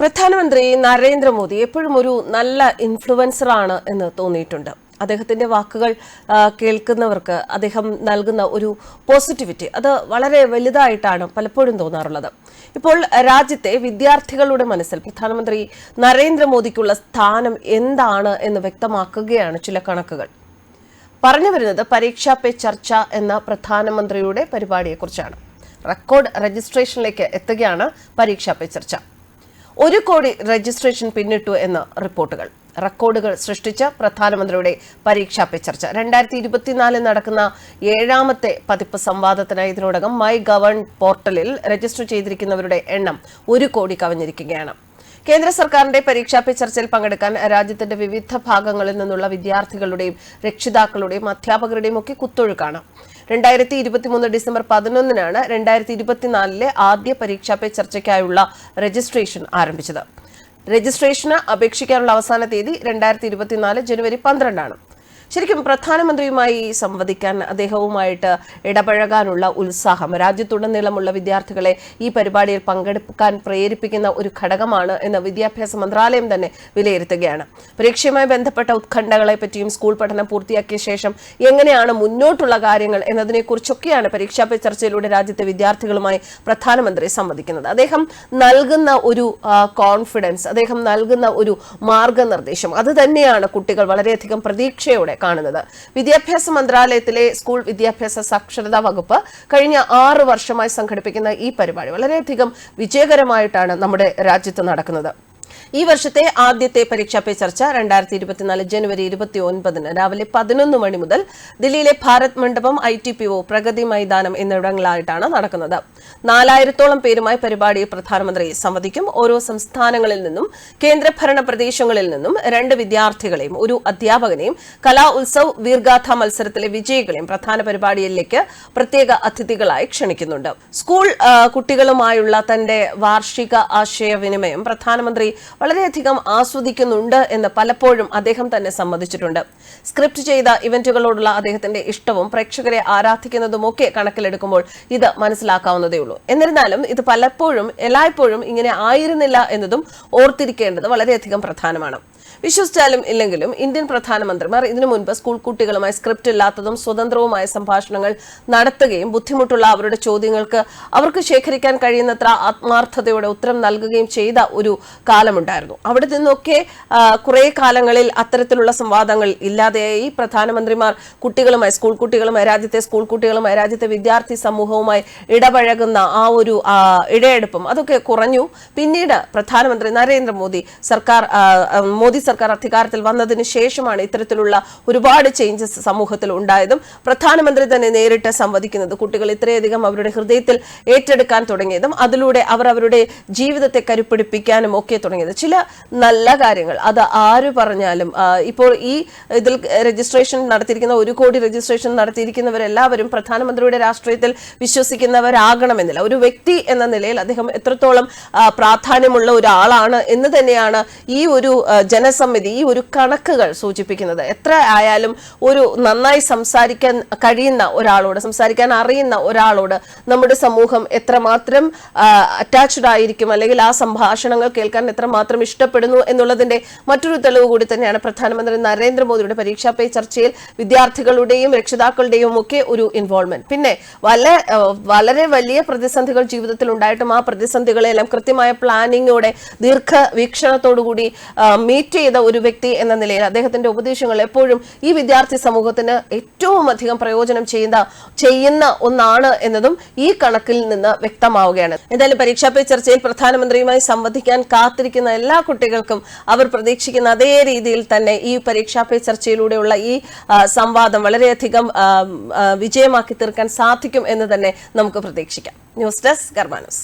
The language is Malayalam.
പ്രധാനമന്ത്രി നരേന്ദ്രമോദി എപ്പോഴും ഒരു നല്ല ഇൻഫ്ലുവൻസർ ആണ് എന്ന് തോന്നിയിട്ടുണ്ട്. അദ്ദേഹത്തിന്റെ വാക്കുകൾ കേൾക്കുന്നവർക്ക് അദ്ദേഹം നൽകുന്ന ഒരു പോസിറ്റിവിറ്റി അത് വളരെ വലുതായിട്ടാണ് പലപ്പോഴും തോന്നാറുള്ളത്. ഇപ്പോൾ രാജ്യത്തെ വിദ്യാർത്ഥികളുടെ മനസ്സിൽ പ്രധാനമന്ത്രി നരേന്ദ്രമോദിക്കുള്ള സ്ഥാനം എന്താണ് എന്ന് വ്യക്തമാക്കുകയാണ് ചില കണക്കുകൾ. പറഞ്ഞു വരുന്നത് പരീക്ഷാ പേ ചർച്ച എന്ന പ്രധാനമന്ത്രിയുടെ പരിപാടിയെക്കുറിച്ചാണ്. റെക്കോർഡ് രജിസ്ട്രേഷനിലേക്ക് എത്തുകയാണ് പരീക്ഷാ പേ ചർച്ച. ഒരു കോടി രജിസ്ട്രേഷൻ പിന്നിട്ടു എന്ന് റിപ്പോർട്ടുകൾ. റെക്കോർഡുകൾ സൃഷ്ടിച്ച പ്രധാനമന്ത്രിയുടെ പരീക്ഷാ പേ ചർച്ച. രണ്ടായിരത്തി ഇരുപത്തിനാലിൽ നടക്കുന്ന ഏഴാമത്തെ പതിപ്പ് സംവാദത്തിനായി ഇതിനോടകം മൈ ഗവൺ പോർട്ടലിൽ രജിസ്റ്റർ ചെയ്തിരിക്കുന്നവരുടെ എണ്ണം ഒരു കോടി കവിഞ്ഞിരിക്കുകയാണ്. കേന്ദ്ര സർക്കാരിന്റെ പരീക്ഷാ പേ ചർച്ചയിൽ പങ്കെടുക്കാൻ രാജ്യത്തിന്റെ വിവിധ ഭാഗങ്ങളിൽ നിന്നുള്ള വിദ്യാർത്ഥികളുടെയും രക്ഷിതാക്കളുടെയും അധ്യാപകരുടെയും ഒക്കെ കുത്തൊഴുക്കാണ്. രണ്ടായിരത്തി ഇരുപത്തിമൂന്ന് ഡിസംബർ പതിനൊന്നിനാണ് രണ്ടായിരത്തി ഇരുപത്തിനാലിലെ ആദ്യ പരീക്ഷാ പേ ചർച്ചയ്ക്കായുള്ള രജിസ്ട്രേഷൻ ആരംഭിച്ചത്. രജിസ്ട്രേഷന് അപേക്ഷിക്കാനുള്ള അവസാന തീയതി രണ്ടായിരത്തി ഇരുപത്തിനാല് ജനുവരി പന്ത്രണ്ടാണ്. ശരിക്കും പ്രധാനമന്ത്രിയുമായി സംവദിക്കാൻ അദ്ദേഹവുമായിട്ട് ഇടപഴകാനുള്ള ഉത്സാഹം രാജ്യത്തുടനീളമുള്ള വിദ്യാർത്ഥികളെ ഈ പരിപാടിയിൽ പങ്കെടുക്കാൻ പ്രേരിപ്പിക്കുന്ന ഒരു ഘടകമാണ് എന്ന് വിദ്യാഭ്യാസ മന്ത്രാലയം തന്നെ വിലയിരുത്തുകയാണ്. പരീക്ഷയുമായി ബന്ധപ്പെട്ട ഉത്കണ്ഠകളെ പറ്റിയും സ്കൂൾ പഠനം പൂർത്തിയാക്കിയ ശേഷം എങ്ങനെയാണ് മുന്നോട്ടുള്ള കാര്യങ്ങൾ എന്നതിനെക്കുറിച്ചൊക്കെയാണ് പരീക്ഷാ പേ ചർച്ചയിലൂടെ രാജ്യത്തെ വിദ്യാർത്ഥികളുമായി പ്രധാനമന്ത്രി സംവദിക്കുന്നത്. അദ്ദേഹം നൽകുന്ന ഒരു കോൺഫിഡൻസ് അദ്ദേഹം നൽകുന്ന ഒരു മാർഗനിർദ്ദേശം അത് തന്നെയാണ് കുട്ടികൾ വളരെയധികം പ്രതീക്ഷയോടെ കാണുന്നത്. വിദ്യാഭ്യാസ മന്ത്രാലയത്തിലെ സ്കൂൾ വിദ്യാഭ്യാസ സാക്ഷരതാ വകുപ്പ് കഴിഞ്ഞ ആറ് വർഷമായി സംഘടിപ്പിക്കുന്ന ഈ പരിപാടി വളരെയധികം വിജയകരമായിട്ടാണ് നമ്മുടെ രാജ്യത്ത് നടക്കുന്നത്. ഈ വർഷത്തെ ആദ്യത്തെ പരീക്ഷാ പേ ചർച്ച രണ്ടായിരത്തി ഇരുപത്തിനാല് ജനുവരി ഇരുപത്തി ഒൻപതിന് രാവിലെ പതിനൊന്ന് മണി മുതൽ ദില്ലിയിലെ Bharat Mandapam I T P O Pragati മൈതാനം എന്നിവിടങ്ങളിലായിട്ടാണ് നടക്കുന്നത്. നാലായിരത്തോളം പേരുമായി പരിപാടിയിൽ പ്രധാനമന്ത്രി സംവദിക്കും. ഓരോ സംസ്ഥാനങ്ങളിൽ നിന്നും കേന്ദ്രഭരണ പ്രദേശങ്ങളിൽ നിന്നും രണ്ട് വിദ്യാർത്ഥികളെയും ഒരു അധ്യാപകനെയും കലാ ഉത്സവ് വീർഗാഥ മത്സരത്തിലെ വിജയികളെയും പ്രധാന പരിപാടിയിലേക്ക് പ്രത്യേക അതിഥികളായി ക്ഷണിക്കുന്നുണ്ട്. സ്കൂൾ കുട്ടികളുമായുള്ള തന്റെ വാർഷിക ആശയവിനിമയം പ്രധാനമന്ത്രി വളരെയധികം ആസ്വദിക്കുന്നുണ്ട് എന്ന് പലപ്പോഴും അദ്ദേഹം തന്നെ സമ്മതിച്ചിട്ടുണ്ട്. സ്ക്രിപ്റ്റ് ചെയ്ത ഇവന്റുകളോടുള്ള അദ്ദേഹത്തിന്റെ ഇഷ്ടവും പ്രേക്ഷകരെ ആരാധിക്കുന്നതുമൊക്കെ കണക്കിലെടുക്കുമ്പോൾ ഇത് മനസ്സിലാക്കാവുന്നതേ ഉള്ളൂ. എന്നിരുന്നാലും ഇത് പലപ്പോഴും എല്ലായ്പ്പോഴും ഇങ്ങനെ ആയിരുന്നില്ല എന്നതും ഓർത്തിരിക്കേണ്ടത് വളരെയധികം പ്രധാനമാണ്. വിശ്വസിച്ചാലും ഇല്ലെങ്കിലും ഇന്ത്യൻ പ്രധാനമന്ത്രിമാർ ഇതിനു മുൻപ് സ്കൂൾ കുട്ടികളുമായി സ്ക്രിപ്റ്റ് ഇല്ലാത്തതും സ്വതന്ത്രവുമായ സംഭാഷണങ്ങൾ നടത്തുകയും ബുദ്ധിമുട്ടുള്ള അവരുടെ ചോദ്യങ്ങൾക്ക് അവർക്ക് ശേഖരിക്കാൻ കഴിയുന്നത്ര ആത്മാർത്ഥതയോടെ ഉത്തരം നൽകുകയും ചെയ്ത ഒരു കാലമുണ്ടായിരുന്നു. അവിടെ നിന്നൊക്കെ കുറേ കാലങ്ങളിൽ അത്തരത്തിലുള്ള സംവാദങ്ങൾ ഇല്ലാതെയായി പ്രധാനമന്ത്രിമാർ കുട്ടികളുമായി സ്കൂൾ കുട്ടികളുമായി രാജ്യത്തെ സ്കൂൾ കുട്ടികളുമായി രാജ്യത്തെ വിദ്യാർത്ഥി സമൂഹവുമായി ഇടപഴകുന്ന ആ ഒരു ഇടയെടുപ്പും അതൊക്കെ കുറഞ്ഞു. പിന്നീട് പ്രധാനമന്ത്രി നരേന്ദ്രമോദി സർക്കാർ മോദി സർക്കാർ അധികാരത്തിൽ വന്നതിന് ശേഷമാണ് ഇത്തരത്തിലുള്ള ഒരുപാട് ചേഞ്ചസ് സമൂഹത്തിൽ ഉണ്ടായതും. പ്രധാനമന്ത്രി തന്നെ നേരിട്ട് സംവദിക്കുന്നത് കുട്ടികൾ ഇത്രയധികം അവരുടെ ഹൃദയത്തിൽ ഏറ്റെടുക്കാൻ തുടങ്ങിയതും അതിലൂടെ അവർ അവരുടെ ജീവിതത്തെ കരുപ്പിടിപ്പിക്കാനും ഒക്കെ തുടങ്ങിയത്. ചില നല്ല കാര്യങ്ങൾ അത് ആര് പറഞ്ഞാലും ഇപ്പോൾ ഈ ഇതിൽ രജിസ്ട്രേഷൻ നടത്തിയിരിക്കുന്ന ഒരു കോടി രജിസ്ട്രേഷൻ നടത്തിയിരിക്കുന്നവരെല്ലാവരും പ്രധാനമന്ത്രിയുടെ രാഷ്ട്രീയത്തിൽ വിശ്വസിക്കുന്നവരാകണമെന്നില്ല. ഒരു വ്യക്തി എന്ന നിലയിൽ അദ്ദേഹം എത്രത്തോളം പ്രാധാന്യമുള്ള ഒരാളാണ് എന്ന് തന്നെയാണ് ഈ ഒരു ആ, ജനസമിതി ഈ ഒരു കണക്കുകൾ സൂചിപ്പിക്കുന്നത്. എത്ര ആയാലും ഒരു നന്നായി സംസാരിക്കാൻ കഴിയുന്ന ഒരാളോട് സംസാരിക്കാൻ അറിയുന്ന ഒരാളോട് നമ്മുടെ സമൂഹം എത്രമാത്രം അറ്റാച്ച്ഡ് ആയിരിക്കും അല്ലെങ്കിൽ ആ സംഭാഷണങ്ങൾ കേൾക്കാൻ എത്രമാത്രം ഇഷ്ടപ്പെടുന്നു എന്നുള്ളതിന്റെ മറ്റൊരു തെളിവ് കൂടി തന്നെയാണ് പ്രധാനമന്ത്രി നരേന്ദ്രമോദിയുടെ പരീക്ഷാ പേ ചർച്ചയിൽ വിദ്യാർത്ഥികളുടെയും രക്ഷിതാക്കളുടെയും ഒക്കെ ഒരു ഇൻവോൾവ്മെന്റ് പിന്നെ വല വളരെ വലിയ പ്രതിസന്ധികൾ ജീവിതത്തിൽ ഉണ്ടായിട്ടും ആ പ്രതിസന്ധികളെല്ലാം കൃത്യമായ പ്ലാനിങ്ങോടെ ദീർഘ വീക്ഷണത്തോടുകൂടി മീറ്റ് ചെയ്ത ഒരു വ്യക്തി എന്ന നിലയിൽ അദ്ദേഹത്തിന്റെ ഉപദേശങ്ങൾ എപ്പോഴും ഈ വിദ്യാർത്ഥി സമൂഹത്തിന് ഏറ്റവും അധികം പ്രയോജനം ചെയ്യുന്ന ചെയ്യുന്ന ഒന്നാണ് എന്നതും ഈ കണക്കിൽ നിന്ന് വ്യക്തമാവുകയാണ്. എന്തായാലും പരീക്ഷാ പേ ചർച്ചയിൽ പ്രധാനമന്ത്രിയുമായി സംവദിക്കാൻ കാത്തിരിക്കുന്ന എല്ലാ കുട്ടികൾക്കും അവർ പ്രതീക്ഷിക്കുന്ന അതേ രീതിയിൽ തന്നെ ഈ പരീക്ഷാ പേ ചർച്ചയിലൂടെയുള്ള ഈ സംവാദം വളരെയധികം വിജയമാക്കി തീർക്കാൻ സാധിക്കും എന്ന് തന്നെ നമുക്ക് പ്രതീക്ഷിക്കാം. News desk ഗർമാനസ്